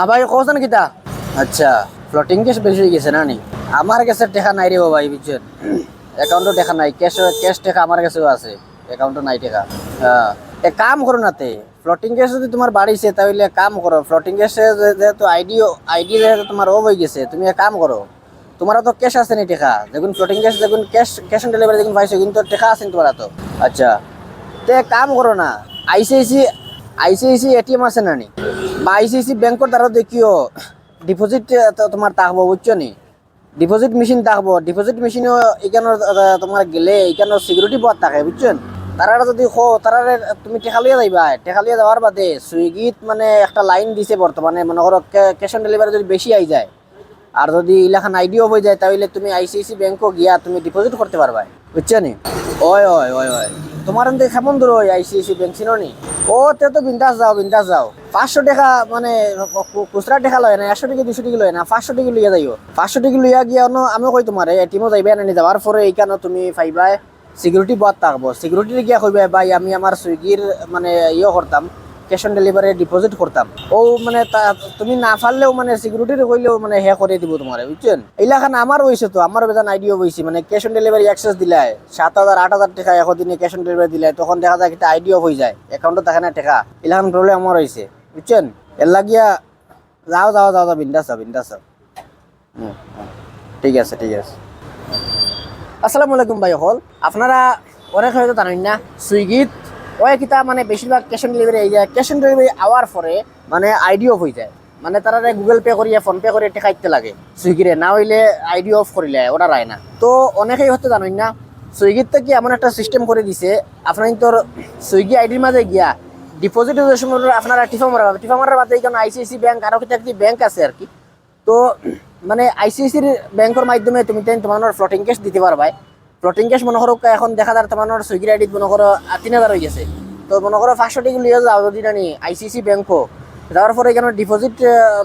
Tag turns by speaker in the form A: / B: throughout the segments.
A: আ ভাই কোসেন কিতা? আচ্ছা ফ্লোটিং ক্যাশ বেশি হয়ে গেছে না নি আমার কাছে টাকা নাই রে ভাই বুঝছেন? অ্যাকাউন্টে টাকা নাই ক্যাশ ক্যাশ টাকা আমার কাছেও আছে অ্যাকাউন্টে নাই টাকা। হ্যাঁ এক কাম করো না তে। ফ্লোটিং ক্যাশ যদি তোমার বাড়িছে, তাহলে কাম করো। ফ্লোটিং ক্যাশে যেহেতু আইডি আইডি যেহেতু তোমার অফ হয়ে গেছে, তুমি এক কাম করো। তোমার তো ক্যাশ আছে নি টাকা। দেখুন ফ্লোটিং ক্যাশ দেখুন ক্যাশ ক্যাশ অন ডেলিভারি দেখুন পাইছো, কিন্তু টাকা আছে তোমার তো আচ্ছা তে কাম করো না। আইসিআইসি আইসিআইসি এটিএম আছে না নি বা আইসিআইসি ব্যাংকর দ্বারা দেখিও ডিপোজিট তোমার থাকব বুঝছ নি? ডিপোজিট মেশিন থাকব ডিপোজিট মেশিনও এখানে তোমার গেলে এখানে সিকিউরিটি বোর্ড থাকে বুঝছেন তারা যদি খো তারা তুমি টেকা লিয়ে যাইবা। টেকা লিয়ে যাওয়ার বাদে সুইগিত মানে একটা লাইন দিছে বর্তমানে মনে করো ক্যাশ অন ডেলিভারি যদি বেশি আই যায় আর যদি ইলাখান আইডিও হয়ে যায়, তাহলে তুমি আইসিআইসি ব্যাংকও গিয়া তুমি ডিপোজিট করতে পারবা বুঝছ নি? ওই ওই ওই ওই তোমার এনতে কেমন দূর ওই আইসিআইসি ব্যাংক ছিল নি? ও, তে তো বিন্দাস যাও বিন্দাস যাও পাঁচশো টাকা মানে খুচরা টাকা লয় না, একশো টাকা, দুশো টাকা লয় না, পাঁচশো টাকা লইয়া যাইও। পাঁচশো টাকা লইয়া গিয়া অন্য আমি কই তোমার এটিএমও যাইবে না যাওয়ার পরে এইখানে তুমি পাইবাই সিকিউরিটি বাদ থাকব। সিকিউরিটি গিয়া কইবে ভাই, আমি আমার সুইগির মানে ইয়ে করতাম ক্যাশ অন ডেলিভারি ডিপোজিট করতাম। ও মানে তুমি না পারলেও মানে সিকিউরিটি কইলেও মানে হে করে দিব তোমার, বুঝছেন? এইলাখান আমার হয়েছে তো আমার বেতন আইডিও হয়েছে মানে ক্যাশ অন ডেলিভারি অ্যাক্সেস দিলাই সাত হাজার, আট হাজার টাকা একদিনে ক্যাশ অন ডেলিভারি দিলাই তখন দেখা যায় একটা আইডিও হয়ে যায় অ্যাকাউন্টে থাকে না টাকা এলাকান প্রবলেম আমার হয়েছে বুঝছেন? এর লাগিয়া যাও যাও যাও যাও, বিন্দাস যাও বিন্দাস যাও। ঠিক আছে ঠিক আছে। আসসালামু আলাইকুম ভাই, হল। আপনারা অনেক হয়তো জানেন না, সুইগিত ওই কিতা মানে বেশিরভাগ ক্যাশ অন ডেলিভারি এই যায় ক্যাশ অন ডেলিভারি আওয়ার পরে মানে আইডি অফ হয়ে যায়। মানে তারা গুগল পে করিয়া ফোন পে করে টেকা দিতে লাগে সুইগিরে না হইলে আইডি অফ করিলে ওটা রায় না। তো অনেকেই হয়তো জানেন না সুইগির থেকে এমন একটা সিস্টেম করে দিছে, আপনার তোর সুইগি আইডির মাঝে গিয়া ডিপোজিট সময় আপনারা টিফা মারা পাবে টিফা মারার বাদে এখানে আইসিআইসি ব্যাংক আরও একটি ব্যাংক আছে আর কি। তো মানে আইসিআইসির ব্যাংকের মাধ্যমে তুমি তেন তোমার ফ্লোটিং ক্যাশ দিতে পারবা ফ্লোটিং ক্যাশ মনে করো, এখন দেখা যায় তোমার সুইগির আইডিত মনে করো তিন হাজার হয়ে গেছে। তো মনে করো, পাঁচশো টাকা লিয়ে যাও, যদি জানি আইসিআইসি ব্যাংকও যাওয়ার পরে এখানে ডিপোজিট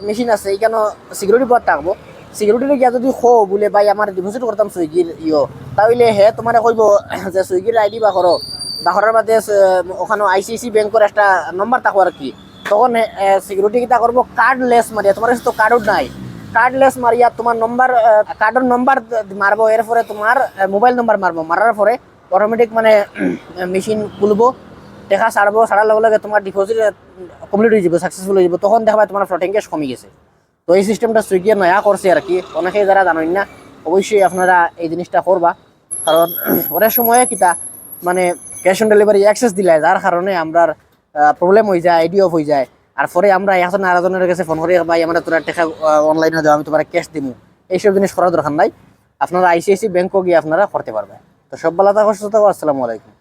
A: মেশিন আছে, এখানে সিকিউরিটি বোর্ড থাকব। সিকিউরিটি গিয়া যদি খো বলে, ভাই, আমার ডিপোজিট করতাম সুইগির ইয়ো তাহলে হে, তোমার কইব যে সুইগির আইডি বা করো। বা করার বাদে ওখানে আইসিআইসি ব্যাংকের একটা নম্বর থাকব আর কি। তখন সিকিউরিটি কিটা করব কার্ডলেস মারিয়া। তোমার কাছে তো কার্ডও নাই। কার্ডলেস মারিয়া তোমার নম্বর কার্ডের নম্বর মারবো, এরপরে তোমার মোবাইল নম্বর মারবো। মারার পরে অটোমেটিক মানে মেশিন খুলবো, দেখা ছাড়বো, ছাড়ার লগে লগে তোমার ডিপোজিট কমপ্লিট হয়ে যাবে সাকসেসফুল হয়ে যাবে। তখন দেখা তোমার ফ্লোটিং ক্যাশ কমে গেছে। তো এই সিস্টেমটা সুইগি নয়া করছে আর কি। অনেকেই যারা জানেন না, অবশ্যই আপনারা এই জিনিসটা করবা। কারণ, অনেক সময় কিতা মানে ক্যাশ অন ডেলিভারি অ্যাক্সেস দিলে, যার কারণে আমরা প্রবলেম হয়ে যায় আইডি অফ হয়ে যায়। আর পরে আমরা এখন আরেকজনের কাছে ফোন করি, ভাই, আমরা তোরা টাকা অনলাইনে দেওয়া আমি তোমার ক্যাশ দিব এইসব জিনিস করার দরকার নাই। আপনারা আইসিআইসি ব্যাংকও গিয়ে আপনারা করতে পারবেন। তো সব বেলা থাকো, সুস্থ থাকো, আসসালামু আলাইকুম।